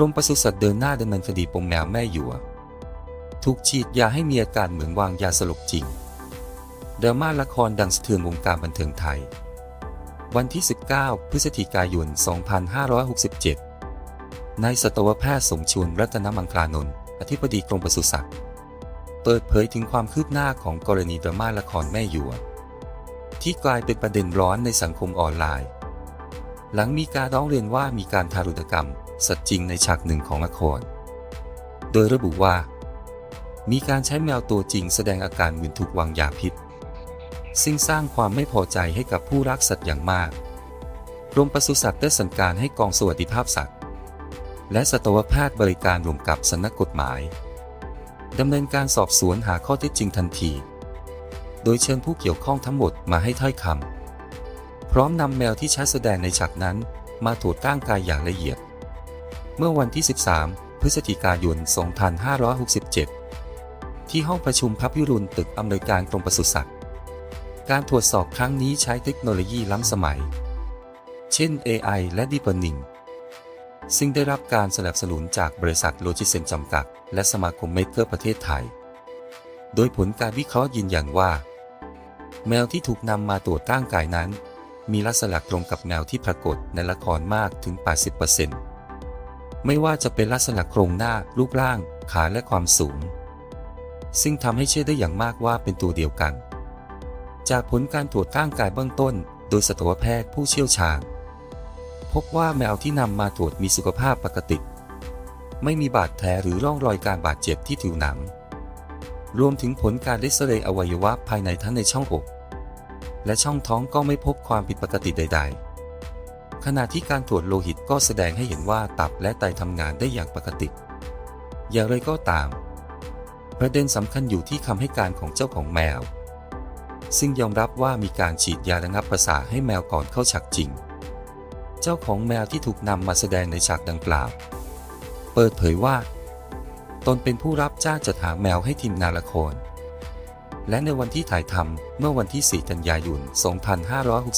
กรมปศุสัตว์เดินหน้าดำเนินคดีปมแมวแม่หยวถูกฉีดยาให้มีอาการเหมือนวางยาสลบจริงดราม่าละครดังสะเทือนวงการบันเทิงไทย วันที่ 19 พฤศจิกายน 2567 นายสัตวแพทย์สมชวนรัตนมังคลานนท์อธิบดีกรมปศุสัตว์ เปิดเผยถึงความคืบหน้าของกรณีดราม่าละครแม่หยวที่กลายเป็นประเด็นร้อนในสังคมออนไลน์ หลังมีการร้องเรียนว่ามีการทารุณกรรม สัตว์จริงในฉากหนึ่งของละคร โดยระบุว่า มีการใช้แมวตัวจริงแสดงอาการเหมือนถูกวางยาพิษ ซึ่งสร้างความไม่พอใจให้กับผู้รักสัตว์อย่างมากกรมปศุสัตว์ได้สั่งการให้กองสวัสดิภาพสัตว์ และสัตวแพทย์บริการรวมกับสำนักกฎหมายดำเนินการสอบสวนหาข้อเท็จจริงทันที โดยเชิญผู้เกี่ยวข้องทั้งหมดมาให้ถ้อยคำ พร้อมนำแมวที่ใช้แสดงในฉากนั้น มาตรวจร่างกายอย่างละเอียด เมื่อวันที่ 13 พฤศจิกายน 2567 ที่ห้องประชุมพับยุรุนตึกอำนวยการกรมปศุสัตว์ การตรวจสอบครั้งนี้ใช้เทคโนโลยีล้ำสมัย เช่น AI และ Deep Learning ซึ่งได้รับการสนับสนุนจากบริษัทโลจิเซนจำกัด และสมาคมเมกเกอร์ประเทศไทย โดยผลการวิเคราะห์ยืนยันว่า แมวที่ถูกนำมาตรวจร่างกายนั้น มีลักษณะตรงกับแมวที่ปรากฏในละครมากถึง 80%ไม่ว่าจะเป็นลักษณะโครงหน้า รูปร่าง ขาและความสูง ซึ่งทำให้เชื่อได้อย่างมากว่าเป็นตัวเดียวกัน จากผลการตรวจร่างกายเบื้องต้น โดยสัตวแพทย์ผู้เชี่ยวชาญ พบว่าแมวที่นำมาตรวจมีสุขภาพปกติ ไม่มีบาดแผลหรือร่องรอยการบาดเจ็บที่ผิวหนัง รวมถึงผลการเอ็กซเรย์อวัยวะภายในทั้งในช่องอก และช่องท้องก็ไม่พบความผิดปกติใด ๆ ขณะที่การตรวจโลหิตก็แสดงให้เห็นว่าตับและไตทำงานได้อย่างปกติ อย่างไรก็ตาม ประเด็นสำคัญอยู่ที่คำให้การของเจ้าของแมว ซึ่งยอมรับว่ามีการฉีดยาระงับประสาทให้แมวก่อนเข้าฉากจริง เจ้าของแมวที่ถูกนำมาแสดงในฉากดังกล่าว เปิดเผยว่า ตนเป็นผู้รับจ้างจัดหาแมวให้ทีมงาละคร และในวันที่ถ่ายทำเมื่อวันที่ 4 กันยายน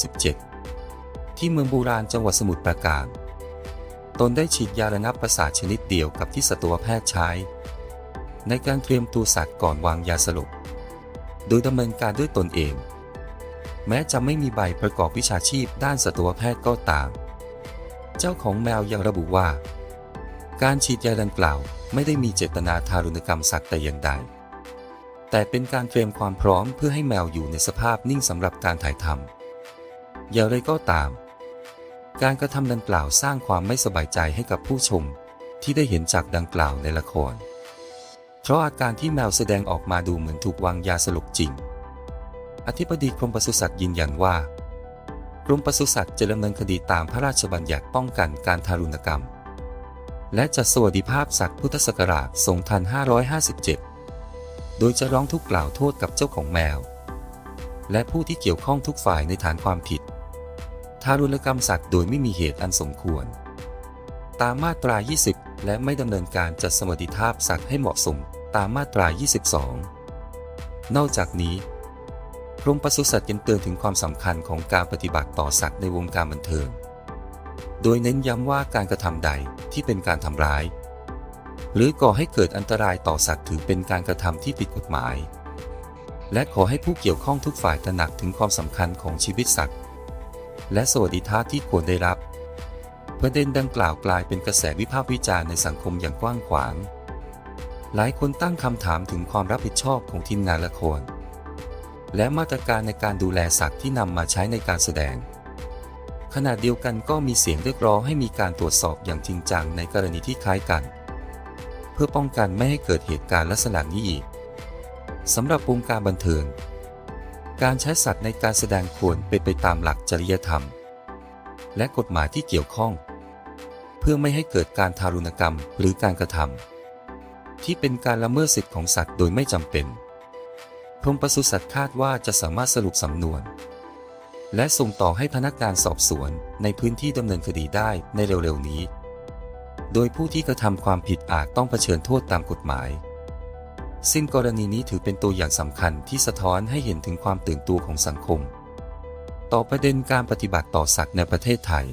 2567 ที่เมืองบูรานจังหวัดสมุทรปราการ ตนได้ฉีดยาระงับประสาทชนิดเดียวกับที่สัตวแพทย์ใช้ ในการเตรียมตัวสัตว์ก่อนวางยาสลบ โดยดำเนินการด้วยตนเอง แม้จะไม่มีใบประกอบวิชาชีพด้านสัตวแพทย์ก็ตาม เจ้าของแมวยังระบุว่า การฉีดยาดังกล่าวไม่ได้มีเจตนาทารุณกรรมสัตว์แต่อย่างใด แต่เป็นการเตรียมความพร้อมเพื่อให้แมวอยู่ในสภาพนิ่งสำหรับการถ่ายทำอย่างไรก็ตาม การกระทำดังกล่าวสร้างความไม่สบายใจให้กับผู้ชม ที่ได้เห็นจากดังกล่าวในละคร เพราะอาการที่แมวแสดงออกมาดูเหมือนถูกวางยาสลบจริง อธิบดีกรมปศุสัตว์ยืนยันว่ากรมปศุสัตว์จะดำเนินคดีตามพระราชบัญญัติป้องกันการทารุณกรรม และจัดสวัสดิภาพสัตว์พุทธศักราช 2557 โดยจะร้องทุกข์กล่าวโทษกับเจ้าของแมว และผู้ที่เกี่ยวข้องทุกฝ่ายในฐานความผิด ทารุณกรรมสัตว์โดยไม่มีเหตุอันสมควร ตามมาตรา 20 และไม่ดำเนินการจัดสวัสดิภาพสัตว์ให้เหมาะสมตามมาตรา 22 นอกจากนี้กรมปศุสัตว์ยังเตือนถึงความสำคัญของการปฏิบัติต่อสัตว์ในวงการบันเทิง โดยเน้นย้ำว่าการกระทำใดที่เป็นการทำร้าย หรือก่อให้เกิดอันตรายต่อสัตว์ถือเป็นการกระทำที่ผิดกฎหมาย และขอให้ผู้เกี่ยวข้องทุกฝ่ายตระหนักถึงความสำคัญของชีวิตสัตว์ และสวัสดิภาพที่ควรได้รับ ประเด็นดังกล่าวกลายเป็นกระแสวิพากษ์วิจารณ์ในสังคมอย่างกว้างขวาง หลายคนตั้งคำถามถึงความรับผิดชอบของทีมงานละครและมาตรการในการดูแลสัตว์ที่นำมาใช้ในการแสดง ขณะเดียวกันก็มีเสียงเรียกร้องให้มีการตรวจสอบอย่างจริงจังในกรณีที่คล้ายกัน เพื่อป้องกันไม่ให้เกิดเหตุการณ์ลักษณะนี้อีกสำหรับวงการบันเทิง การใช้สัตว์ในการแสดงควรเป็นไปตามหลักจริยธรรม และกฎหมายที่เกี่ยวข้อง เพื่อไม่ให้เกิดการทารุณกรรมหรือการกระทำที่เป็นการละเมิดสิทธิของสัตว์โดยไม่จำเป็นกรมปศุสัตว์คาดว่าจะสามารถสรุปสำนวน และส่งต่อให้พนักงานสอบสวนในพื้นที่ดำเนินคดีได้ในเร็วๆนี้ โดยผู้ที่กระทำความผิดอาจต้องเผชิญโทษตามกฎหมาย ซึ่งกรณีนี้ถือเป็นตัวอย่างสำคัญที่สะท้อนให้เห็นถึงความตื่นตัวของสังคม ต่อประเด็นการปฏิบัติต่อสัตว์ในประเทศไทย